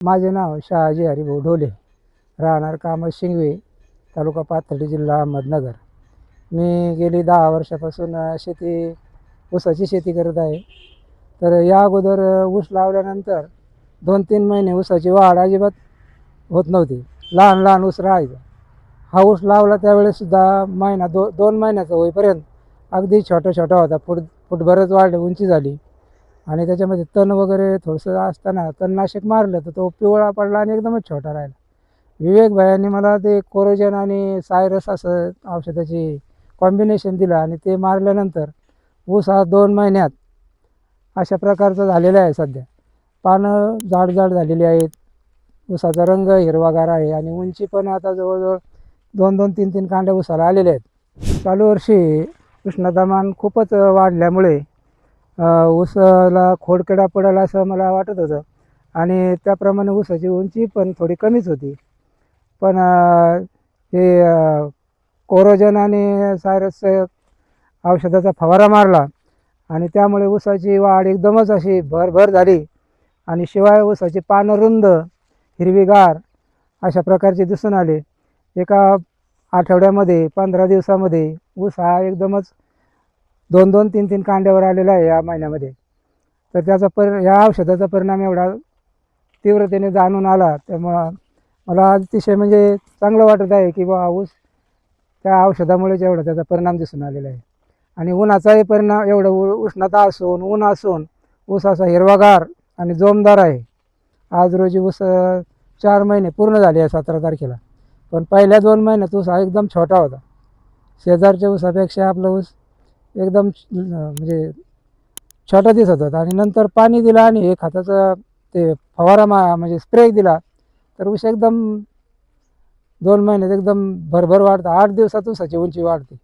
माझे नाव शहाजी हरिभाऊ ढोले. राहणार कामत शिंगवे तालुका पाथर्डी जिल्हा अहमदनगर. मी गेली दहा वर्षापासून शेती ऊसाची शेती करत आहे. तर या अगोदर ऊस लावल्यानंतर दोन तीन महिने ऊसाची वाढ अजिबात होत नव्हती. लहान लहान ऊस राहायचा. हा ऊस लावला त्यावेळेससुद्धा महिना दो दोन महिन्याचा होईपर्यंत अगदी छोटा छोटा होता. फुट फुटभरच वाढ उंची झाली. आणि त्याच्यामध्ये तण वगैरे थोडंसं असताना तणनाशक मारलं तर तो पिवळा पडला आणि एकदमच छोटा राहिला. विवेक भायांनी मला ते कोरोजन आणि सायरस असं औषधाची कॉम्बिनेशन दिलं आणि ते मारल्यानंतर ऊस हा दोन महिन्यात अशा प्रकारचं झालेलं आहे सध्या. पानं जाड जाड झालेली आहेत. ऊसाचा रंग हिरवागार आहे आणि उंची पण आता जवळजवळ दोन दोन तीन तीन कांड्या ऊसाला आलेल्या आहेत. चालू वर्षी उष्णतामान खूपच वाढल्यामुळे ऊसाला खोडकेडा पडेल असं मला वाटत होतं. आणि त्याप्रमाणे ऊसाची उंची पण थोडी कमीच होती. पण हे कोरोजन आणि सायरस औषधाचा फवारा मारला. आणि त्यामुळे ऊसाची वाढ एकदमच अशी भरभर झाली. आणि शिवाय ऊसाची पानं रुंद हिरवीगार अशा प्रकारचे दिसून आले. एका आठवड्यामध्ये पंधरा दिवसामध्ये ऊस हा एकदमच दोन दोन तीन तीन कांड्यावर आलेला आहे या महिन्यामध्ये. तर त्याचा पर या औषधाचा परिणाम एवढा तीव्रतेने जाणून आला त्यामुळं मला अतिशय म्हणजे चांगलं वाटत आहे की बा ऊस त्या औषधामुळेच एवढा त्याचा परिणाम दिसून आलेला आहे. आणि उन्हाचाही परिणाम एवढं उ उष्णता असून ऊन असून ऊस असा हिरवागार आणि जोमदार आहे. आज रोजी ऊस चार महिने पूर्ण झाले आहे सतरा तारखेला. पण पहिल्या दोन महिन्यात ऊस हा एकदम छोटा होता. शेजारच्या ऊसापेक्षा आपला ऊस एकदम म्हणजे छोटा दिसत होता. आणि नंतर पाणी दिलं आणि हे खताचा ते फवारा मा म्हणजे स्प्रे दिला. तर ऊस एकदम दोन महिन्यात एकदम भरभर वाढतं. आठ दिवसात ऊसाची उंची वाढते.